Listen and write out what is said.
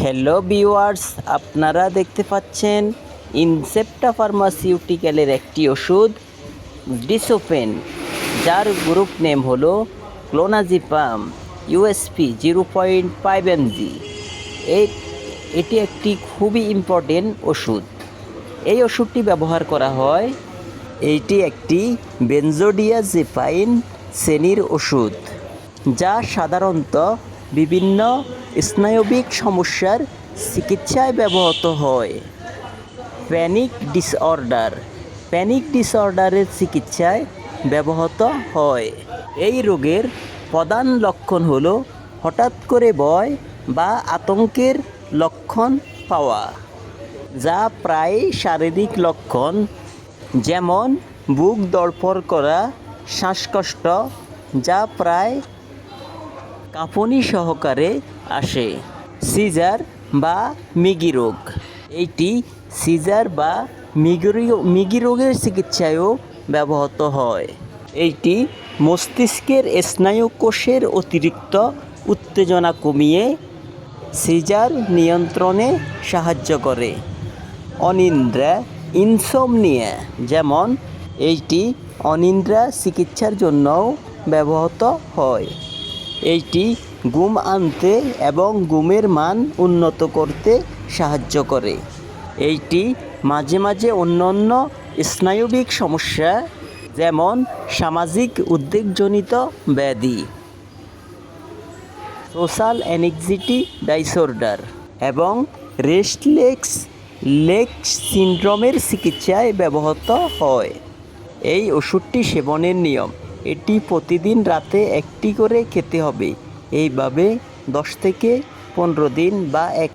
Hello viewers আপনারা দেখতে পাচ্ছেন ইনসেপ্টা ফার্মাসিউটিক্যালের একটি ওষুধ ডিসোপেন যার গ্রুপ নেম হলো clonazepam USP zero point five MG এই এটি একটি খুবই ইম্পর্টেন্ট ওষুধ। এই ওষুধটি ব্যবহার করা হয় এইটি একটি বেনজোডিয়াজেপাইন শ্রেণির ওষুধ, যা সাধারণত বিভিন্ন স্নায়বিক সমস্যার চিকিৎসায় ব্যবহৃত হয়। Panic disorder. প্যানিক ডিসঅর্ডারের চিকিৎসায় ব্যবহৃত হয়। এই রোগের প্রধান লক্ষণ হল হঠাৎ করে ভয় বা আতঙ্কের লক্ষণ পাওয়া, যা প্রায় শারীরিক লক্ষণ, যেমন বুক দড়পড় করা, শ্বাসকষ্ট, যা প্রায় কাঁপুনি সহকারে আসে। সিজার বা মিগি রোগ। এইটি সিজার বা মিগরি, মিগি রোগের চিকিৎসায়ও ব্যবহৃত হয়। এইটি মস্তিষ্কের স্নায়ু কোষের অতিরিক্ত উত্তেজনা কমিয়ে সিজার নিয়ন্ত্রণে সাহায্য করে। অনিন্দ্রা, ইনসোমনিয়া, যেমন এইটি অনিন্দ্রা চিকিৎসার জন্যও ব্যবহৃত হয়। এইটি ঘুম আনতে এবং ঘুমের মান উন্নত করতে সাহায্য করে। এইটি মাঝে মাঝে অন্যান্য স্নায়বিক সমস্যা, যেমন সামাজিক উদ্বেগজনিত ব্যাধি, সোশ্যাল অ্যাংজাইটি ডাইসঅর্ডার এবং রেস্টলেক্স লেগ সিন্ড্রোমের চিকিৎসায় ব্যবহৃত হয়। এই ওষুধটি সেবনের নিয়ম। এটি প্রতিদিন রাতে একটি করে খেতে হবে। এইভাবে দশ থেকে পনেরো দিন বা এক